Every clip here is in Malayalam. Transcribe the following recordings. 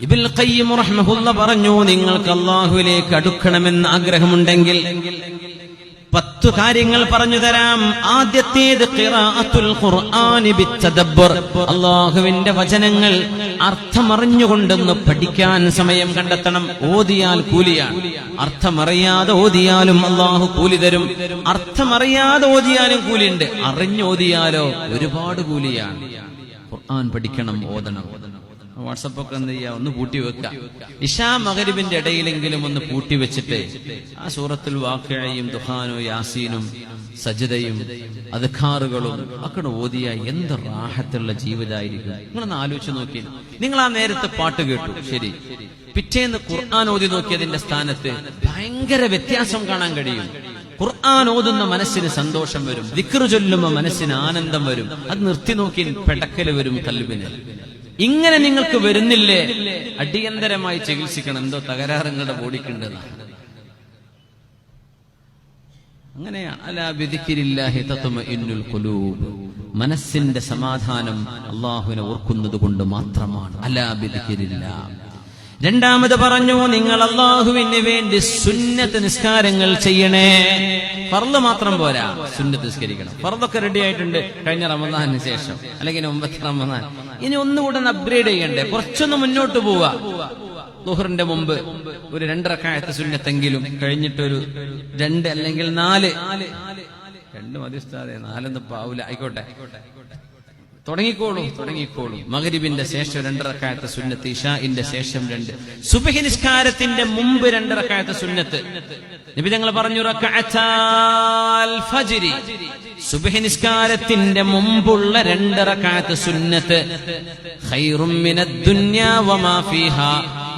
ഇബിൽ ഖയ്യിം റഹ്മഹുല്ല പറഞ്ഞു നിങ്ങൾക്ക് അള്ളാഹുവിലേക്ക് അടുക്കണമെന്ന് ആഗ്രഹമുണ്ടെങ്കിൽ പത്തു കാര്യങ്ങൾ പറഞ്ഞു തരാം. ആദ്യത്തേത് അള്ളാഹുവിന്റെ വചനങ്ങൾ അർത്ഥമറിഞ്ഞുകൊണ്ടൊന്ന് പഠിക്കാൻ സമയം കണ്ടെത്തണം. ഓതിയാൽ കൂലിയാണ്. അർത്ഥമറിയാതെ ഓതിയാലും അള്ളാഹു കൂലി തരും. അർത്ഥമറിയാതെ ഓതിയാലും കൂലിയുണ്ട്. അറിഞ്ഞോതിയാലോ ഒരുപാട് കൂലിയാണ്. ഖുർആൻ പഠിക്കണം ഓതണം. വാട്സപ്പ് ഒക്കെ എന്ത് ചെയ്യാ? ഒന്ന് പൂട്ടി വെക്കാം. ഇഷാ മകരിബിന്റെ ഇടയിലെങ്കിലും ഒന്ന് പൂട്ടി വെച്ചിട്ട് ആ സൂറത്തിൽ വാക്കഴയും ദുഹാനോ യാസീനും സജിതയും അധികാറുകളും ഒക്കെ ഓതിയ എന്ത് റാഹത്തുള്ള ജീവിതമായിരിക്കും. നിങ്ങളൊന്ന് ആലോചിച്ച് നോക്കി നിങ്ങൾ ആ നേരത്തെ പാട്ട് കേട്ടു. ശരി. പിറ്റേന്ന് ഖുർആൻ ഓതി നോക്കിയതിന്റെ സ്ഥാനത്ത് ഭയങ്കര വ്യത്യാസം കാണാൻ കഴിയും. ഖുർആൻ ഓതുന്ന മനസ്സിന് സന്തോഷം വരും. ദിക്റ് ചൊല്ലുമ്പോ മനസ്സിന് ആനന്ദം വരും. അത് നിർത്തി നോക്കി പെടക്കൽ വരും കല്ലുവിന് ഇങ്ങനെ നിങ്ങൾക്ക് വരുന്നില്ലേ? അടിയന്തരമായി ചികിത്സിക്കണം. എന്തോ തകരാറ് നിങ്ങളുടെ ഖുലൂബ്. മനസ്സിന്റെ സമാധാനം അള്ളാഹുവിനെ ഓർക്കുന്നത് കൊണ്ട് മാത്രമാണ്. അലാ ബിദിക്രില്ലാ രണ്ടാമത് പറഞ്ഞു നിങ്ങൾ അള്ളാഹുവിന് വേണ്ടി സുന്നത്ത് നിസ്കാരങ്ങൾ ചെയ്യണേ. ഫർൾ മാത്രം പോരാ സുന്നത്ത് നിസ്കരിക്കണം. പറന്നൊക്കെ റെഡി ആയിട്ടുണ്ട് കഴിഞ്ഞ റമദാനിന് ശേഷം അല്ലെങ്കിൽ ഒമ്പത് റമദാൻ. ഇനി ഒന്നുകൂടെ ഒന്ന് അപ്ഗ്രേഡ് ചെയ്യണ്ടേ? കുറച്ചൊന്ന് മുന്നോട്ട് പോവാ. ദുഹറിന്റെ മുമ്പ് ഒരു രണ്ടരക്കായത്തെ സുന്നത്തെങ്കിലും കഴിഞ്ഞിട്ടൊരു രണ്ട് അല്ലെങ്കിൽ നാല്. രണ്ട് മതി ഉസ്താദേ നാലൊന്നും ആയിക്കോട്ടെ ആയിക്കോട്ടെ. തുടങ്ങിക്കോളൂ തുടങ്ങിക്കോളൂ. മകരിബിന്റെ ശേഷം രണ്ടരക്കായത്തെ സുന്നത്ത് ഇഷാഇന്റെ ശേഷം രണ്ട്. സുബഹി നിസ്കാരത്തിന്റെ മുമ്പ് രണ്ടരക്കായത്തെ സുന്നത്ത്. നബി ഞങ്ങൾ പറഞ്ഞു ഫജ്രി. സുബഹി നിസ്കാരത്തിന്റെ മുമ്പുള്ള കാത്ത് സുന്നത്ത്.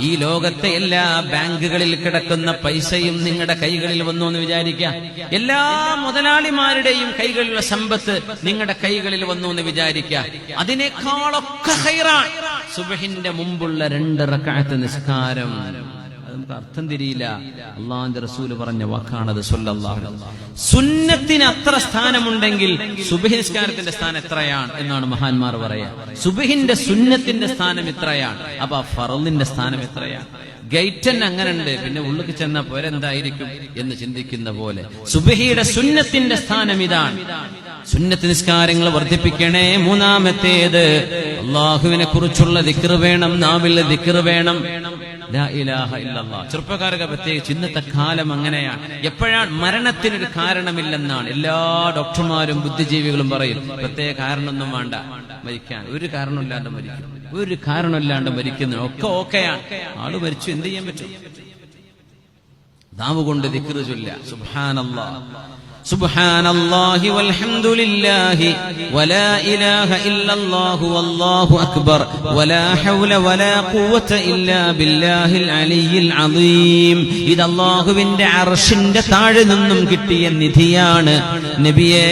ഈ ലോകത്തെ എല്ലാ ബാങ്കുകളിൽ കിടക്കുന്ന പൈസയും നിങ്ങളുടെ കൈകളിൽ വന്നു എന്ന് വിചാരിക്ക എല്ലാ മുതലാളിമാരുടെയും കൈകളിലുള്ള സമ്പത്ത് നിങ്ങളുടെ കൈകളിൽ വന്നു എന്ന് വിചാരിക്ക അതിനേക്കാളൊക്കെ സുബഹിന്റെ മുമ്പുള്ള രണ്ട് റക്കായത്ത് നിസ്കാരം. നമുക്ക് അർത്ഥം തിരിയില്ല. അള്ളാന്റെ റസൂൽ പറഞ്ഞ വാക്കാണത് സുന്നത്തിന് അത്ര സ്ഥാനമുണ്ടെങ്കിൽ സുബഹി നിസ്കാരത്തിന്റെ സ്ഥാനം എത്രയാണ് എന്നാണ് മഹാന്മാർ പറയാ. സുബഹിന്റെ സുന്നത്തിന്റെ സ്ഥാനം ഇത്രയാണ് അപ്പൊ ഫറലിന്റെ സ്ഥാനം എത്രയാണ്? ഗൈറ്റൻ അങ്ങനെ ഉണ്ട് പിന്നെ ഉള്ളിൽ ചെന്ന പോരെന്തായിരിക്കും എന്ന് ചിന്തിക്കുന്ന പോലെ. സുബഹിയുടെ സുന്നത്തിന്റെ സ്ഥാനം ഇതാണ്. സുന്നത്ത് നിസ്കാരങ്ങൾ വർദ്ധിപ്പിക്കണേ മൂന്നാമത്തേത്. അള്ളാഹുവിനെ കുറിച്ചുള്ള ദിക്കറ് വേണം നാവിലെ ദിക്കറ് വേണം. ചെറുപ്പക്കാരൊക്കെ പ്രത്യേകിച്ച് ഇന്നത്തെ കാലം അങ്ങനെയാണ് എപ്പോഴാണ് മരണത്തിനൊരു കാരണമില്ലെന്നാണ് എല്ലാ ഡോക്ടർമാരും ബുദ്ധിജീവികളും പറയും. പ്രത്യേക കാരണമൊന്നും വേണ്ട. മരിക്കാൻ. ഒരു കാരണമില്ലാണ്ട് മരിക്കും. ഒരു കാരണമില്ലാണ്ട് മരിക്കുന്നു ഒക്കെ ഓക്കെയാണ്. ആൾ മരിച്ചു. എന്ത് ചെയ്യാൻ പറ്റും? ദാവ് കൊണ്ട് ദിക്റ് ചൊല്ല സുബ്ഹാനല്ലാഹ്. سبحان الله والحمد لله ولا إله إلا الله والله أكبر ولا حول ولا قوة إلا بالله العلي العظيم إذا الله بند عرشند താഴെ നിന്നും കിട്ടിയ നിധിയാണ് നബിയേ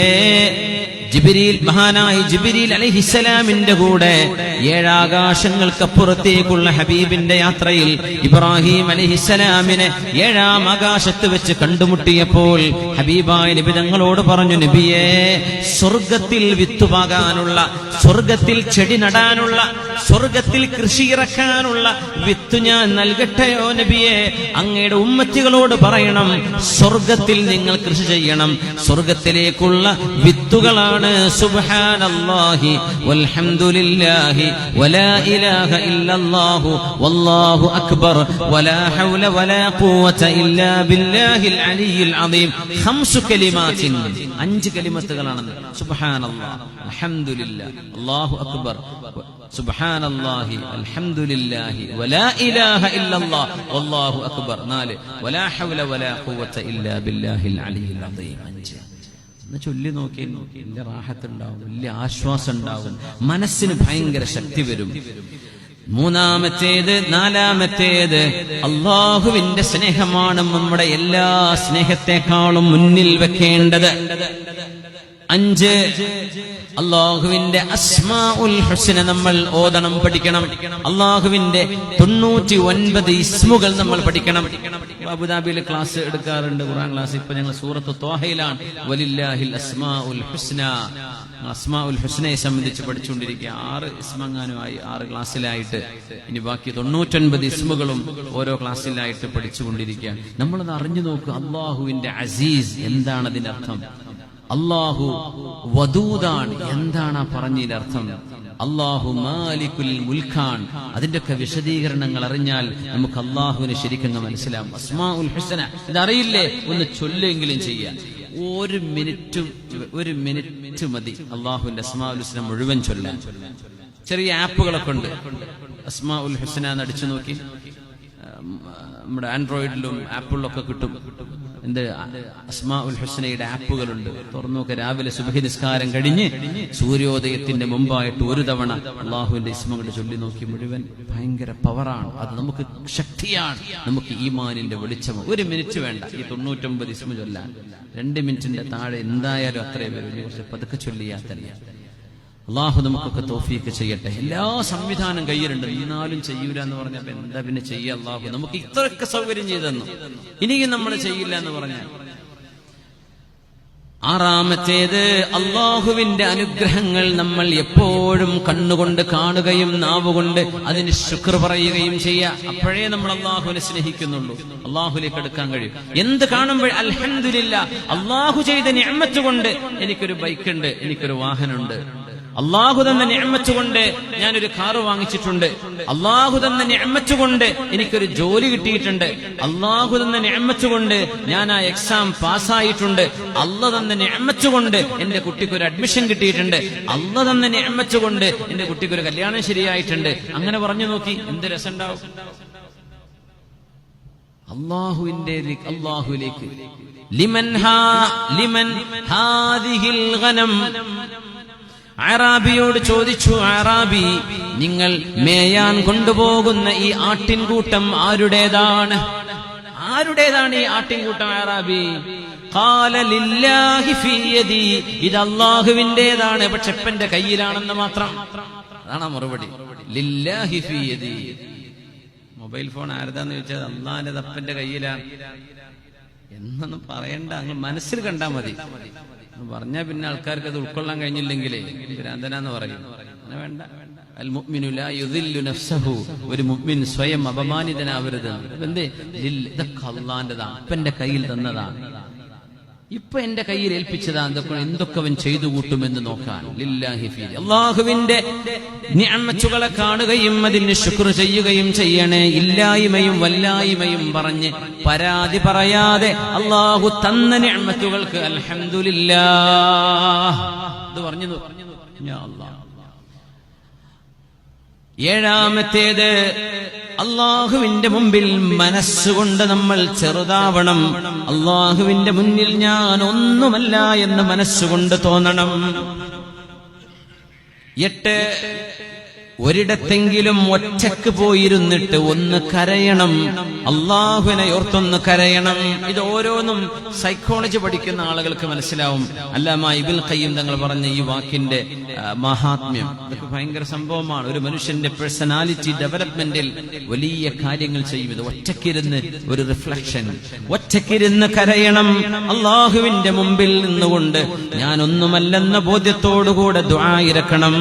ജിബിരിൽ മഹാനായ ജിബിരിൽ അലഹിസലാമിന്റെ കൂടെ ഏഴാകാശങ്ങൾക്കപ്പുറത്തേക്കുള്ള ഹബീബിന്റെ യാത്രയിൽ ഇബ്രാഹിം അലഹിസലാമിനെ ഏഴാം ആകാശത്ത് വെച്ച് കണ്ടുമുട്ടിയപ്പോൾ ഹബീബായ നബി തങ്ങളോട് പറഞ്ഞു നബിയെ സ്വർഗത്തിൽ വിത്തുപാകാനുള്ള സ്വർഗത്തിൽ ചെടി നടാനുള്ള സ്വർഗത്തിൽ കൃഷി ഇറക്കാനുള്ള വിത്ത് ഞാൻ നൽകട്ടെയോ നബിയെ? അങ്ങയുടെ ഉമ്മത്തികളോട് പറയണം സ്വർഗത്തിൽ നിങ്ങൾ കൃഷി ചെയ്യണം സ്വർഗത്തിലേക്കുള്ള വിത്തുകളാണ് സുബ്ഹാനല്ലാഹി വൽഹംദുലില്ലാഹി വലാ ഇലാഹ ഇല്ലല്ലാഹു വല്ലാഹു അക്ബർ വലാ ഹൗല വലാ ഖുവത ഇല്ലാ ബില്ലാഹിൽ അലിയിൽ അദീം. ഖംസു കലിമാത്തിൻ. അഞ്ച് കലിമത്തുകളാണ് സുബ്ഹാനല്ലാഹ് അൽഹംദുലില്ലാഹ് അല്ലാഹു അക്ബർ. സുബ്ഹാനല്ലാഹി അൽഹംദുലില്ലാഹി വലാ ഇലാഹ ഇല്ലല്ലാഹ് വല്ലാഹു അക്ബർ. നാല്. വലാ ഹൗല വലാ ഖുവത ഇല്ലാ ബില്ലാഹിൽ അലിയിൽ അദീം. അഞ്ച്. എന്ന് ചൊല്ലി നോക്കി നോക്കി വലിയ റാഹത്തുണ്ടാവും വലിയ ആശ്വാസം ഉണ്ടാവും മനസ്സിന് ഭയങ്കര ശക്തി വരും. മൂന്നാമത്തേത് നാലാമത്തേത് അള്ളാഹുവിന്റെ സ്നേഹമാണ് നമ്മുടെ എല്ലാ സ്നേഹത്തെക്കാളും മുന്നിൽ വെക്കേണ്ടത്. അഞ്ച് അള്ളാഹുവിന്റെ അസ്മാ ഉൽ ഹുസ്ന നമ്മൾ ഓതണം പഠിക്കണം. അള്ളാഹുവിന്റെ തൊണ്ണൂറ്റി ഒൻപത് ഇസ്മുകൾ നമ്മൾ പഠിക്കണം. അബുദാബിയിൽ ക്ലാസ് എടുക്കാറുണ്ട് ഖുറാൻ ക്ലാസ്. ഇപ്പൊ ഞങ്ങൾ സൂറത്ത് തോഹയിലാണ് വലില്ലാഹിൽ അസ്മാ ഉൽ ഹുസ്ന. അസ്മാ ഉൽ ഹുസ്നയെ സംബന്ധിച്ച് പഠിച്ചുകൊണ്ടിരിക്കുക. ആറ് ഇസ്മങ്ങാനുമായി ആറ് ക്ലാസ്സിലായിട്ട് ഇനി ബാക്കി തൊണ്ണൂറ്റൊൻപത് ഇസ്മുകളും ഓരോ ക്ലാസ്സിലായിട്ട് പഠിച്ചുകൊണ്ടിരിക്കുക. നമ്മളത് അറിഞ്ഞു നോക്കുക അള്ളാഹുവിന്റെ അസീസ് എന്താണ് അതിന്റെ അർത്ഥം അള്ളാഹു വദൂദാണ്. എന്താണ് ആ പറഞ്ഞതിന്റെ അർത്ഥം അള്ളാഹു മാലിക്കുൽ മുൽഖാൻ. അതിന്റെയൊക്കെ വിശദീകരണങ്ങൾ അറിഞ്ഞാൽ നമുക്ക് അള്ളാഹുവിനെ ശരിക്കും മനസ്സിലാവും. അസ്മാ ഇതറിയില്ലേ? ഒന്ന് ചൊല്ലെങ്കിലും ചെയ്യാം ഒരു മിനിറ്റും ഒരു മിനിറ്റ് മതി അള്ളാഹുവിന്റെ അസ്മാ ഉൽ മുഴുവൻ ചൊല്ലാൻ. ചെറിയ ആപ്പുകളൊക്കെ ഉണ്ട്. അസ്മാ ഉൽ ഹുസന എന്ന് അടിച്ചു നോക്കി. നമ്മുടെ ആൻഡ്രോയിഡിലും ആപ്പിളിലൊക്കെ കിട്ടും. എന്ത്? അസ്മാ ഉൽ ഹുസ്നയുടെ ആപ്പുകളുണ്ട്. തുറന്നു നോക്കുക രാവിലെ സുബഹി നിസ്കാരം കഴിഞ്ഞ് സൂര്യോദയത്തിന്റെ മുമ്പായിട്ട് ഒരു തവണ അള്ളാഹുവിന്റെ ഇസ്മകളുടെ ചൊല്ലി നോക്കി മുഴുവൻ ഭയങ്കര പവറാണ്. അത് നമുക്ക് ശക്തിയാണ്. നമുക്ക് ഈമാനിന്റെ വെളിച്ചം. ഒരു മിനിറ്റ് വേണ്ട. ഈ തൊണ്ണൂറ്റൊമ്പത് ഇസ്മ ചൊല്ലാൻ. രണ്ട് മിനിറ്റിന്റെ താഴെ എന്തായാലും അത്രയും വരും. കുറച്ച് പതുക്കെ ചൊല്ലിയാൽ തന്നെ. അള്ളാഹു നമുക്കൊക്കെ തോഫീക്ക് ചെയ്യട്ടെ. എല്ലാ സംവിധാനം കയ്യിലുണ്ട്. എന്നാലും ചെയ്യൂല എന്ന് പറഞ്ഞപ്പോ എന്താ പിന്നെ ചെയ്യുക അള്ളാഹു നമുക്ക് ഇത്രയൊക്കെ സൗകര്യം ചെയ്തെന്നു? ഇനിയും നമ്മൾ ചെയ്യില്ല എന്ന് പറഞ്ഞാൽ ആറാമത്തേത് അള്ളാഹുവിന്റെ അനുഗ്രഹങ്ങൾ നമ്മൾ എപ്പോഴും കണ്ണുകൊണ്ട് കാണുകയും നാവുകൊണ്ട് അതിന് ശുക്ർ പറയുകയും ചെയ്യുക അപ്പോഴേ നമ്മൾ അള്ളാഹുവിനെ സ്നേഹിക്കുന്നുള്ളൂ. അള്ളാഹുലേക്ക് എടുക്കാൻ കഴിയും. എന്ത് കാണുമ്പോൾ അൽഹന്ദില്ല അള്ളാഹു ചെയ്ത ഞമ്മത്തുകൊണ്ട് എനിക്കൊരു ബൈക്കുണ്ട് എനിക്കൊരു വാഹനമുണ്ട്. അള്ളാഹു തന്നെ ഞമ്മച്ചുകൊണ്ട് കൊണ്ട് ഞാനൊരു കാറ് വാങ്ങിച്ചിട്ടുണ്ട്. അള്ളാഹു തന്നെ ഞമ്മച്ചുകൊണ്ട് കൊണ്ട് എനിക്കൊരു ജോലി കിട്ടിയിട്ടുണ്ട്. അള്ളാഹു തന്നെ ഞമ്മച്ചുകൊണ്ട് ഞാൻ ആ എക്സാം പാസ്സായിട്ടുണ്ട്. അല്ല തന്നെ ഞമ്മച്ചുകൊണ്ട് കൊണ്ട് എന്റെ കുട്ടിക്ക് ഒരു അഡ്മിഷൻ കിട്ടിയിട്ടുണ്ട്. അല്ല തന്നെ ഞമ്മച്ചുകൊണ്ട് കൊണ്ട് എന്റെ കുട്ടിക്ക് ഒരു കല്യാണം ശരിയായിട്ടുണ്ട്. അങ്ങനെ പറഞ്ഞു നോക്കി എന്ത് രസമുണ്ടാവും അള്ളാഹുവിന്റെ അള്ളാഹുലേക്ക്. ലിമൻ ഹാ ലിമൻ ഹാദിഹിൽ ഗനം. അറാബിയോട് ചോദിച്ചു അറാബി നിങ്ങൾ മേയാൻ കൊണ്ടുപോകുന്ന ഈ ആട്ടിൻകൂട്ടം ആരുടേതാണ്? ആരുടേതാണ് ഈ ആട്ടിൻകൂട്ടം അറാബി? ഇത് പക്ഷെ എപ്പന്റെ കയ്യിലാണെന്ന് മാത്രം. അതാണ് മറുപടി. മൊബൈൽ ഫോൺ ആരുതാന്ന് ചോദിച്ചാൽ അള്ളാഹിന്റെ തപ്പന്റെ കയ്യിലാണ് എന്നൊന്നും പറയണ്ട അങ്ങ് മനസ്സിൽ കണ്ടാ മതി. പറഞ്ഞാൽ പിന്നെ ആൾക്കാർക്ക് അത് ഉൾക്കൊള്ളാൻ കഴിഞ്ഞില്ലെങ്കിലേ ഭ്രാന്തനാന്ന് പറയും. ഒരു മുഗ്മിൻ സ്വയം അപമാനിതനാവരുത് എന്തേ ഇതൊക്കെ അള്ളാന്റെതാണ്. അപ്പന്റെ കയ്യിൽ തന്നതാണ്. ഇപ്പൊ എന്റെ കയ്യിൽ ഏൽപ്പിച്ചതാ എന്തൊക്കെ എന്തൊക്കെ അവൻ ചെയ്തു കൂട്ടുമെന്ന് നോക്കാൻ. അള്ളാഹുവിന്റെ ഞാൻ കാണുകയും അതിന് ശുക്ർ ചെയ്യുകയും ചെയ്യണേ ഇല്ലായ്മയും വല്ലായ്മയും പറഞ്ഞ് പരാതി പറയാതെ അള്ളാഹു തന്ന നിഅമത്തുകൾക്ക് അൽഹംദുലില്ലാ ഇത് പറഞ്ഞു. ഏഴാമത്തേത് അള്ളാഹുവിന്റെ മുമ്പിൽ മനസ്സുകൊണ്ട് നമ്മൾ ചെറുതാവണം. അള്ളാഹുവിന്റെ മുന്നിൽ ഞാൻ ഒന്നുമല്ല എന്ന് മനസ്സുകൊണ്ട് തോന്നണം. എട്ട് ഒരിടത്തെങ്കിലും ഒറ്റയ്ക്ക് പോയിരുന്നിട്ട് ഒന്ന് കരയണം. അള്ളാഹുവിനെ ഓർത്തൊന്ന് കരയണം. ഇത് ഓരോന്നും സൈക്കോളജി പഠിക്കുന്ന ആളുകൾക്ക് മനസ്സിലാവും. അല്ലാമ ഇബിൽ ഖയ്യം തങ്ങൾ പറഞ്ഞ ഈ വാക്കിന്റെ മഹാത്മ്യം. ഇതൊക്കെ ഭയങ്കര സംഭവമാണ്. ഒരു മനുഷ്യന്റെ പേഴ്സണാലിറ്റി ഡെവലപ്മെന്റിൽ വലിയ കാര്യങ്ങൾ ചെയ്യും. ഇത് ഒറ്റക്കിരുന്ന് ഒരു റിഫ്ലക്ഷൻ ഒറ്റക്കിരുന്ന് കരയണം. അള്ളാഹുവിന്റെ മുമ്പിൽ നിന്നുകൊണ്ട് ഞാൻ ഒന്നുമല്ലെന്ന ബോധ്യത്തോടുകൂടെ ദ്വായിരക്കണം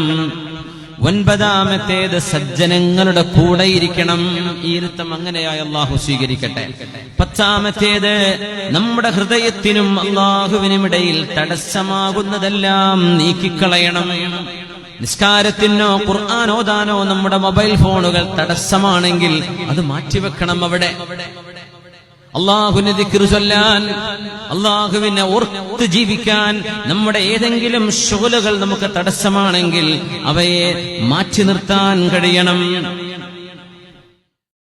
ഒൻപതാമത്തേത് സജ്ജനങ്ങളുടെ കൂടെ ഇരിക്കണം. ഈ ഇരുത്തം അങ്ങനെയായി അള്ളാഹു സ്വീകരിക്കട്ടെ. പത്താമത്തേത് നമ്മുടെ ഹൃദയത്തിനും അള്ളാഹുവിനും ഇടയിൽ തടസ്സമാകുന്നതെല്ലാം നീക്കിക്കളയണം. നിസ്കാരത്തിനോ ഖുർആാനോദാനോ നമ്മുടെ മൊബൈൽ ഫോണുകൾ തടസ്സമാണെങ്കിൽ അത് മാറ്റിവെക്കണം അവിടെ. അള്ളാഹുവിനെ ദിക്റ് ചൊല്ലാൻ അള്ളാഹുവിനെ ഓർത്ത് ജീവിക്കാൻ നമ്മുടെ ഏതെങ്കിലും ശോലകൾ നമുക്ക് തടസ്സമാണെങ്കിൽ അവയെ മാറ്റി നിർത്താൻ കഴിയണം.